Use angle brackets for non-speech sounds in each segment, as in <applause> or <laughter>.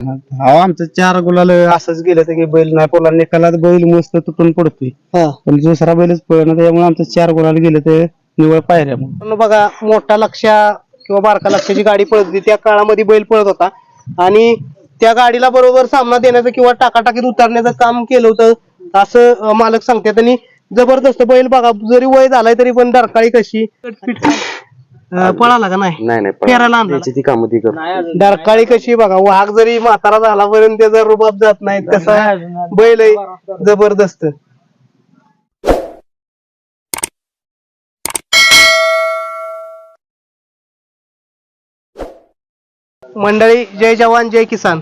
अहो आमचं चार गुलाल असंच गेलं तर की बैल नाही पोला निकालात बैल मस्त तुटून पडतोय. पण दुसरा बैलच पळणं त्यामुळे आमचं चार गुलाल गेलं तर निवळ पायऱ्या मग पण बघा मोठा लक्षा किंवा बारका लक्षाची गाडी पळत होती त्या काळामध्ये बैल पळत होता. आणि त्या गाडीला बरोबर सामना देण्याचं किंवा टाकाटाकीत उतरण्याचं काम केलं होतं असं अं, मालक सांगतात. आणि जबरदस्त बैल बघा जरी वय झालाय तरी पण डरकाळी कशी. अं, पळाला का नाही? नाही नाही फेरायला आणला. त्याची ती कामं ती कर डरकाळी कशी बघा वाघ जरी म्हातारा झालापर्यंत त्याचा रुबाब जात नाही तसा बैल आहे जबरदस्त. मंडळी जय जवान जय किसान.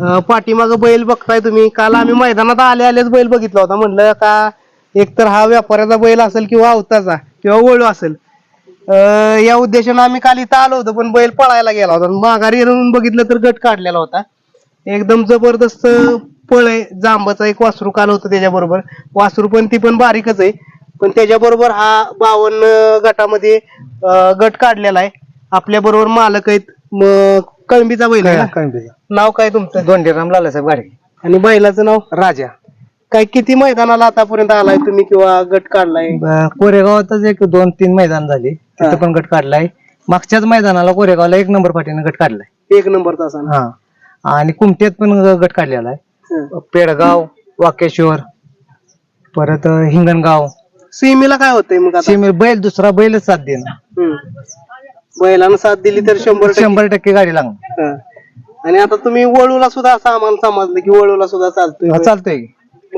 अं, पाठीमागं बैल बघताय तुम्ही. काल आम्ही मैदानात आले आलेच बैल बघितला होता. म्हणलं का एकतर हा व्यापाऱ्याचा बैल असेल किंवा अवताचा किंवा वळू असेल. अं, या उद्देशानं आम्ही काल इथं आलो होतो पण बैल पळायला गेला होता. माघारी येऊन बघितलं तर गट काढलेला होता. एकदम जबरदस्त पळ आहे. जांबाचा एक वासरू काल होतं त्याच्याबरोबर. वासरू पण ती पण बारीकच आहे. पण त्याच्याबरोबर हा बावन्न गटामध्ये अं, गट काढलेला आहे. आपल्या बरोबर मालक आहेत. मग कळंबीचा बैल आहे ना? नाव काय तुमचं? दोंडीराम लालासाहेब गाडी आणि बैलाचं नाव? राजा. काय किती मैदानाला आतापर्यंत आलाय तुम्ही किंवा गट काढलाय? कोरेगावातच एक दोन तीन मैदान झाले. तिथं पण गट काढलाय. मागच्याच मैदानाला कोरेगावला एक नंबर पाठीनं गट काढलाय. एक नंबर तासा हा. आणि कुमट्यात पण गट काढलेला आहे. पेडगाव वाकेश्वर परत हिंगणगाव. सीमेला काय होतंय मग आता? बैल दुसरा बैलच साथ देणं हम्म. बैलानं साथ दिली तर शंभर टक्के. शंभर टक्के गाडी लागणार. हा. आणि आता तुम्ही वळूला सुद्धा असं आम्हाला समजलं की वळूला सुद्धा चालतोय. हा, चालतंय. की.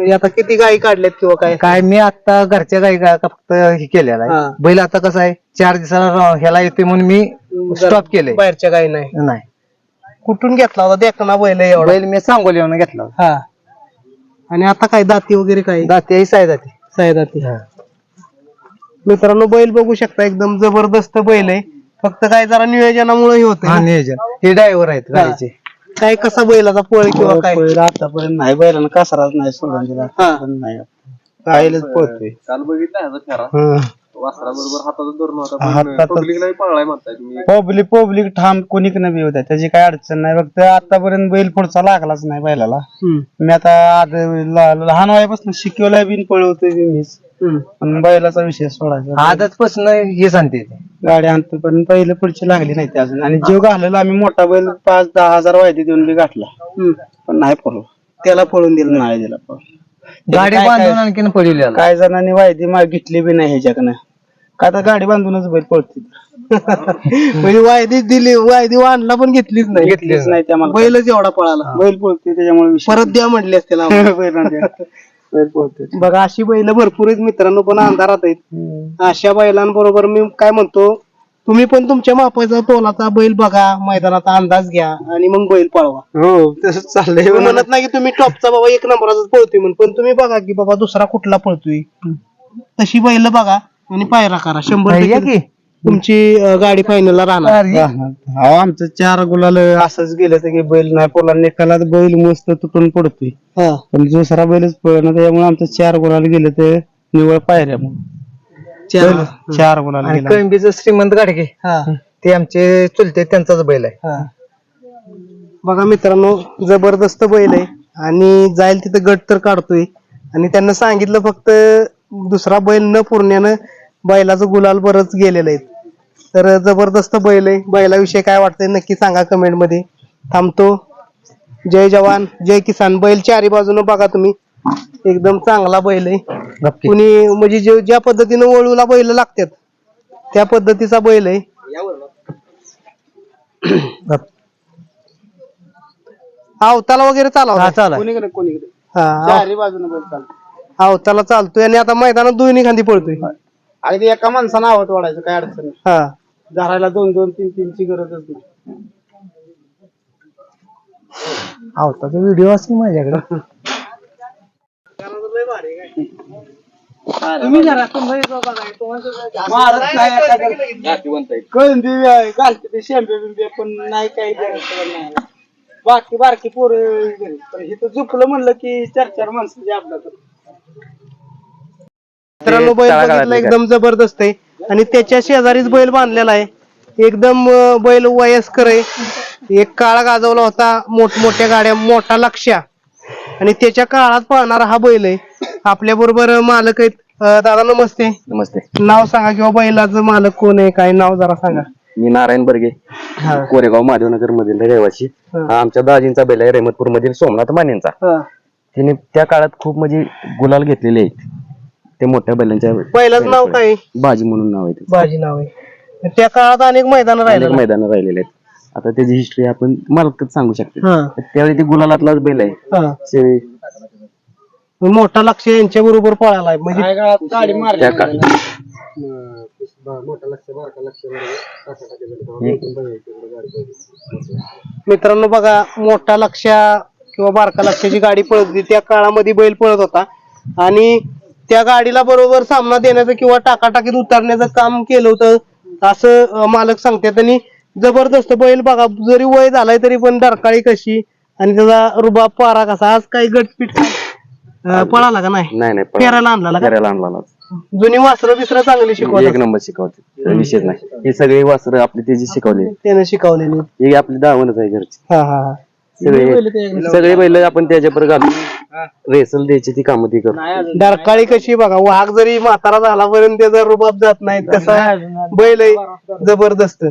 म्हणजे आता किती गायी काढल्यात किंवा काय? काय मी आता घरच्या गाई का फक्त हे केलेलं हा. आहे बैल आता कसं आहे चार दिवसाला रा- ह्याला येतोय म्हणून मी स्टॉप केलंय. बाहेरच्या गायी नाही. नाही. कुठून घेतला होता? देखना बैल आहे एवढा. बैल मी सांगोली येऊन घेतला होता. हा. आणि आता काय दाती वगैरे काय? दाती ही साय जाते साय दाती. मित्रांनो बैल बघू शकता एकदम जबरदस्त बैल आहे. फक्त काय जरा नियोजनामुळे हे हा होत नियोजन. हे ड्रायव्हर आहेत गाडीचे. काय कसा बैलाचा पळ किंवा काय? आतापर्यंत नाही. बैलानं कसाराच नाही सोडून दिला. हा. पण नाही. पळतोय. काल बघितला ह्याचा फेरा हं. वासरा बरोबर हाताचा धरून हातातच. होता पब्लिकलाही पळलाय म्हणताय तुम्ही. पब्लिक पब्लिक ठाम कोणी न बी होत्या त्याची काय अडचण नाही. फक्त आतापर्यंत बैल पुढचा लागलाच नाही बैलाला. हम्म. मी आता ल- लहान वयापासून शिकवलाय बिन पळवतोय बी मीच. हम्म. पण बैलाचा विषय सोडायचा. आदत पासून हे सांगते. गाडी आणतो पण पहिले पुढची लागली नाही ती अजून. आणि जीव घाललेला आम्ही मोठा बैल पाच दहा हजार वायदे देऊन बी गाठला. पण नाही पळलो त्याला पळून दिलं नाही दिला गाडी बांधून आणखीन पडलेला काय जणांनी वायदी मा घेतली बी नाही ह्याच्याकडनं. का तर गाडी बांधूनच बैल पळते. म्हणजे वायदी दिली वायदी वाढला पण घेतलीच नाही. घेतलीच नाही. त्या मला बैलच एवढा पळाला. बैल पळते त्याच्यामुळे परत द्या म्हटले असते <laughs> बैल बघा अशी बैल भरपूर आहेत मित्रांनो पण अंधारात आहेत. अशा बैलांबरोबर मी काय म्हणतो तुम्ही पण तुमच्या मापाचा तोलाचा बैल बघा मैदानाचा अंदाज घ्या आणि मग बैल पळवा. हो तसंच चाललंय म्हणत नाही की तुम्ही टॉपचा बाबा एक नंबराचा पळतोय म्हणून पण तुम्ही बघा की बाबा दुसरा कुठला पळतोय. तशी बैल बघा आणि पायरा करा शंभर टक्के. तुमची अं, गाडी फायनलला राहणार. अहो आमचं चार गुलाल असंच गेलं तर की बैल नाही पोला निकालात बैल मस्त तुटून पडतोय. हा. पण दुसरा बैलच पळणं त्यामुळे आमचं चार गुलाल गेलं तर निवळ पायऱ्या मग चार. चार गुलाल आणि गेला. कळंबीचं श्रीमंत गाडगे. हा. ते आमचे चुलते त्यांचाच बैल आहे. हा. बघा मित्रांनो जबरदस्त बैल आहे. आणि जाईल तिथं गट तर काढतोय. आणि त्यांना सांगितलं फक्त दुसरा बैल न पुरण्यानं बैलाचं गुलाल बरंच गेलेलं आहे. तर जबरदस्त बैल आहे. बैलाविषयी काय वाटतंय नक्की सांगा कमेंटमध्ये. थांबतो. जय जवान जय किसान. बैल चारी बाजूनं बघा तुम्ही. एकदम चांगला बैल आहे. कुणी म्हणजे जे ज्या पद्धतीनं वळूला बैल लागतात त्या पद्धतीचा बैल आहे. अवताला वगैरे चालवा हा, चालाय. कोणीकडे कोणीकडे? हा चारही बाजूने बैल चालतो अवताला चालतोय आणि आता मैदानात दोन्ही खांदी पळतोय. आणि ते एका माणसानं आवत वाढायचं काय अडचण हा. धरायला दोन दोन तीन तीनची गरजच नाही. आवताचा व्हिडिओ असेल माझ्याकडे. कळंदी घालते ते शेंबे बिंबे पण नाही काही नाही. बाकी बारकी पोरं. पण इथं झुकलं म्हणलं की चार चार माणसाची आपल्या मित्रांनो बैल बघितला एकदम जबरदस्त आहे. आणि त्याच्या शेजारीच बैल बांधलेला आहे. एकदम बैल वयस्कर आहे. एक काळ गाजवला होता मोठमोठ्या गाड्या मोठा लक्ष्या. आणि त्याच्या काळात पळणारा हा बैल आहे. आपल्या बरोबर मालक आहेत. दादा नमस्ते. नमस्ते. नाव सांगा किंवा बैलाचं मालक कोण आहे काय नाव जरा सांगा. मी नारायण बर्गे. कोरेगाव महादेवनगर मधील रहिवासी आमच्या दाजींचा बैल आहे रहमतपूर मधील सोमनाथ मानेंचा. तिने त्या काळात खूप म्हणजे गुलाल घेतलेले आहेत. ते मोठ्या बैलांच्या बैलाचं नाव काय? आहे? बाजी म्हणून नाव आहे त्याचं. बाजी नाव आहे. त्या काळात अनेक मैदान अनेक राहिले मैदान राहिलेले आहेत. आता त्याची हिस्ट्री आपण मालकच सांगू शकतो. हा. त्यावेळी ते गुलालातलाच बैल आहे. हा. शेळी मोठा लक्ष यांच्या बरोबर पळाला म्हणजे त्या काळात मित्रांनो बघा मोठा लक्ष्या किंवा बारका लक्ष्याची गाडी पळत होती. त्या काळामध्ये बैल पळत होता. आणि त्या गाडीला बरोबर सामना देण्याचं किंवा टाकाटाकीत उतरण्याचं काम केलं होतं असं मालक सांगतात. आणि जबरदस्त बैल बघा जरी वय झालाय तरी पण डरकाळी कशी आणि त्याचा रुबाब पारा कसा. आज काही गटपीट पळाला का नाही? नाही. फेरायला आणला का? फेरायला आणला ना. जुनी वासरं बिसरं चांगली एक नंबर शिकवते. विशेष नाही. हे सगळे वासर आपले त्याची शिकवले त्यानं शिकवलेली. हे आपली दावणच आहे घरची. हा हा हा. सगळे सगळे बैल आपण त्याच्यावर घालून रेसल द्यायची ती कामं ती करतो. डरकाळी कशी बघा वाघ जरी म्हातारा झाला पर्यंत त्याचा रुबाब जात नाही तसा बैल आहे जबरदस्त.